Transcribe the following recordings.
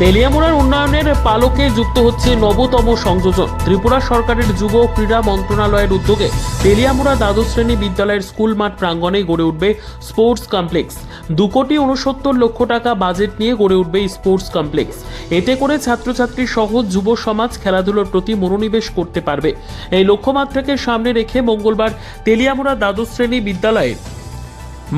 তেলিয়ামুড়ার উন্নয়নের পালকে যুক্ত হচ্ছে নবতম সংযোজন ত্রিপুরা সরকারের যুব ক্রীড়া মন্ত্রণালয়ের উদ্যোগে তেলিয়ামুড়া দ্বাদশ শ্রেণি বিদ্যালয়ের স্কুল মাঠ প্রাঙ্গণে গড়ে উঠবে স্পোর্টস কমপ্লেক্স। দু কোটি উনসত্তর লক্ষ টাকা বাজেট নিয়ে গড়ে উঠবে স্পোর্টস কমপ্লেক্স। এতে করে ছাত্রছাত্রী সহ যুব সমাজ খেলাধুলোর প্রতি মনোনিবেশ করতে পারবে। এই লক্ষ্যমাত্রাকে সামনে রেখে মঙ্গলবার তেলিয়ামুড়া দ্বাদশ শ্রেণি বিদ্যালয়ে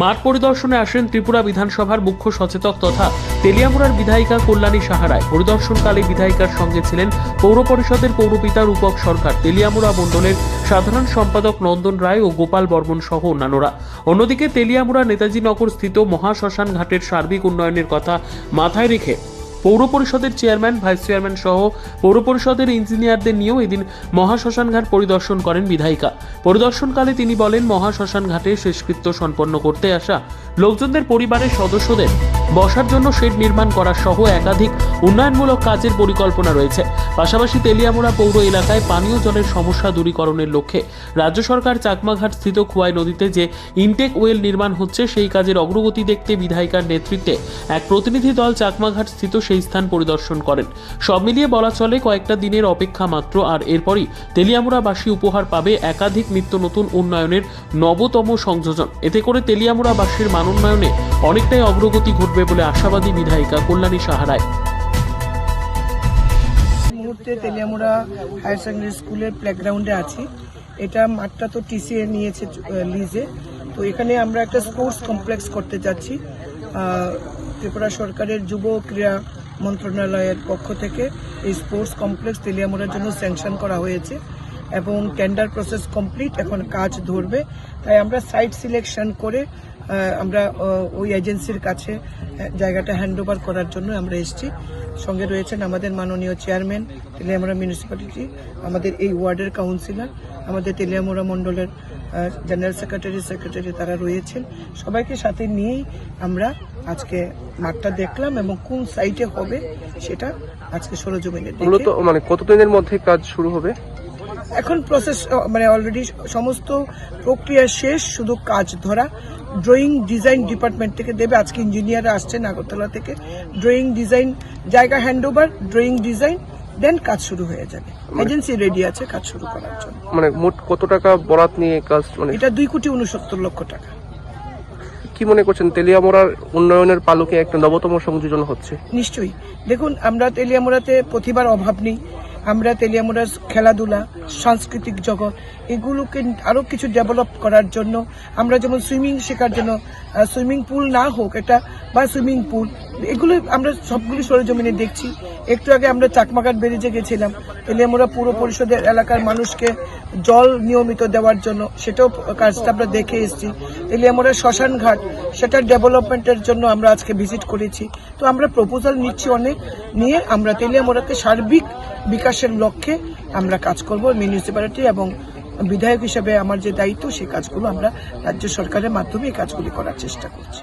মাঠ পরিদর্শনে আসেন ত্রিপুরা বিধানসভার মুখ্য সচেতক তথা তেলিয়ামুড়ার বিধায়িকা কল্যাণী সাহারায়। পরিদর্শনকালে বিধায়িকার সঙ্গে ছিলেন পৌর পরিষদের পৌরপিতা রূপক সরকার, তেলিয়ামুড়া মণ্ডলের সাধারণ সম্পাদক নন্দন রায় ও গোপাল বর্মন সহ অন্যান্যরা। অন্যদিকে তেলিয়ামুড়া নেতাজি নগর স্থিত মহাশ্মশান ঘাটের সার্বিক উন্নয়নের কথা মাথায় রেখে পৌর পরিষদের চেয়ারম্যান, ভাইস চেয়ারম্যান সহ পৌর পরিষদের ইঞ্জিনিয়ারদের নিয়েও এদিন মহাশ্মশান ঘাট পরিদর্শন করেন বিধায়িকা। পরিদর্শনকালে তিনি বলেন মহাশ্মশান ঘাটে শেষকৃত্য সম্পন্ন করতে আসা লোকজনদের পরিবারের সদস্যদের বসার জন্য শেড নির্মাণ করা সহ একাধিক উন্নয়নমূলক কাজের পরিকল্পনা রয়েছে। পাশাপাশি তেলিয়ামুড়া পৌর এলাকায় পানীয় জলের সমস্যা দূরীকরণের লক্ষ্যে রাজ্য সরকার চাকমাঘাট স্থিত খোয়াই নদীতে যে ইনটেক ওয়েল নির্মাণ হচ্ছে, সেই কাজের অগ্রগতি দেখতে বিধায়িকার নেতৃত্বে এক প্রতিনিধি দল চাকমাঘাট স্থিত সেই স্থান পরিদর্শন করেন। সব মিলিয়ে বলা চলে, কয়েকটা দিনের অপেক্ষা মাত্র, আর এরপরই তেলিয়ামুড়াবাসী উপহার পাবে একাধিক নিত্য নতুন উন্নয়নের নবতম সংযোজন। এতে করে তেলিয়ামুড়াবাসীর মানোন্নয়নে অনেকটাই অগ্রগতি ঘটবে। বলে আশাবাদী বিধায়িকা কল্যাণী সাহারায়। মুহূর্তে তেলিয়ামুড়া হায়ার সেকেন্ডারি স্কুলের প্লেগ্রাউন্ডে আছি। এটা মাঠটা তো টিসিএ নিয়েছে লিজে তো এখানে আমরা একটা স্পোর্টস কমপ্লেক্স করতে আহ, ত্রিপুরা সরকারের যুব ক্রীড়া মন্ত্রণালয়ের পক্ষ থেকে এই স্পোর্টস কমপ্লেক্স তেলিয়ামুড়ার জন্য স্যাংশন করা হয়েছে এবং টেন্ডার প্রসেস কমপ্লিট এখন কাজ ধরবে। তাই আমরা সাইট সিলেকশন করে আমরা ওই এজেন্সির কাছে জায়গাটা হ্যান্ড ওভার করার জন্য আমরা এসেছি। সঙ্গে রয়েছেন আমাদের মাননীয় চেয়ারম্যান তেলিয়ামুড়া মিউনিসিপ্যালিটি আমাদের এই ওয়ার্ডের কাউন্সিলর আমাদের তেলিয়ামুড়া মণ্ডলের জেনারেল সেক্রেটারি সেক্রেটারি তারা রয়েছেন। সবাইকে সাথে নিয়েই আমরা আজকে মাঠটা দেখলাম এবং কোন সাইটে হবে সেটা আজকে সরজমিনে মূলত মানে কতদিনের মধ্যে কাজ শুরু হবে? এখন প্রসেস মানে অলরেডি সমস্ত প্রক্রিয়া শেষ শুধু কাজ ধরা। ড্রয়িং ডিজাইন ডিপার্টমেন্ট থেকে দেবে। আজকে ইঞ্জিনিয়ার আসছেন আগরতলা থেকে। ড্রয়িং ডিজাইন জায়গা হ্যান্ড ওভার ড্রয়িং ডিজাইন দেন কাজ শুরু হয়ে যাবে। এজেন্সি রেডি আছে কাজ শুরু করার জন্য। মানে মোট কত টাকা বরাত নিয়ে কাজ মানে এটা দুই কোটি উনসত্তর লক্ষ টাকা। কি মনে করছেন তেলিয়ামোড়ার উন্নয়নের পালকে একটা নবতম সংযোজন হচ্ছে? নিশ্চয়ই। দেখুন আমরা তেলিয়ামুড়াতে প্রতিভার অভাব নেই। আমরা তেলিয়ামুড়ার খেলাধুলা, সাংস্কৃতিক জগৎ, এগুলোকে আরও কিছু ডেভেলপ করার জন্য আমরা যেমন সুইমিং শেখার জন্য সুইমিং পুল না হোক, এটা বা সুইমিং পুল এগুলো আমরা সবগুলো সরেজমিনে দেখছি। একটু আগে আমরা চাকমাঘাট বেরিয়ে গেছিলাম। তেলিয়ামুড়া পুর পরিষদের এলাকার মানুষকে জল নিয়মিত দেওয়ার জন্য সেটাও কাজটা আমরা দেখে এসেছি। তেলিয়ামুড়া শ্মশান ঘাট সেটার ডেভেলপমেন্টের জন্য আমরা আজকে ভিজিট করেছি। তো আমরা প্রপোজাল নিচ্ছি অনেক, নিয়ে আমরা তেলিয়ামুড়াতে সার্বিক বিকাশের লক্ষ্যে আমরা কাজ করব মিউনিসিপ্যালিটি এবং বিধায়ক হিসেবে আমার যে দায়িত্ব সেই কাজগুলো আমরা রাজ্য সরকারের মাধ্যমে এই কাজগুলি করার চেষ্টা করছি।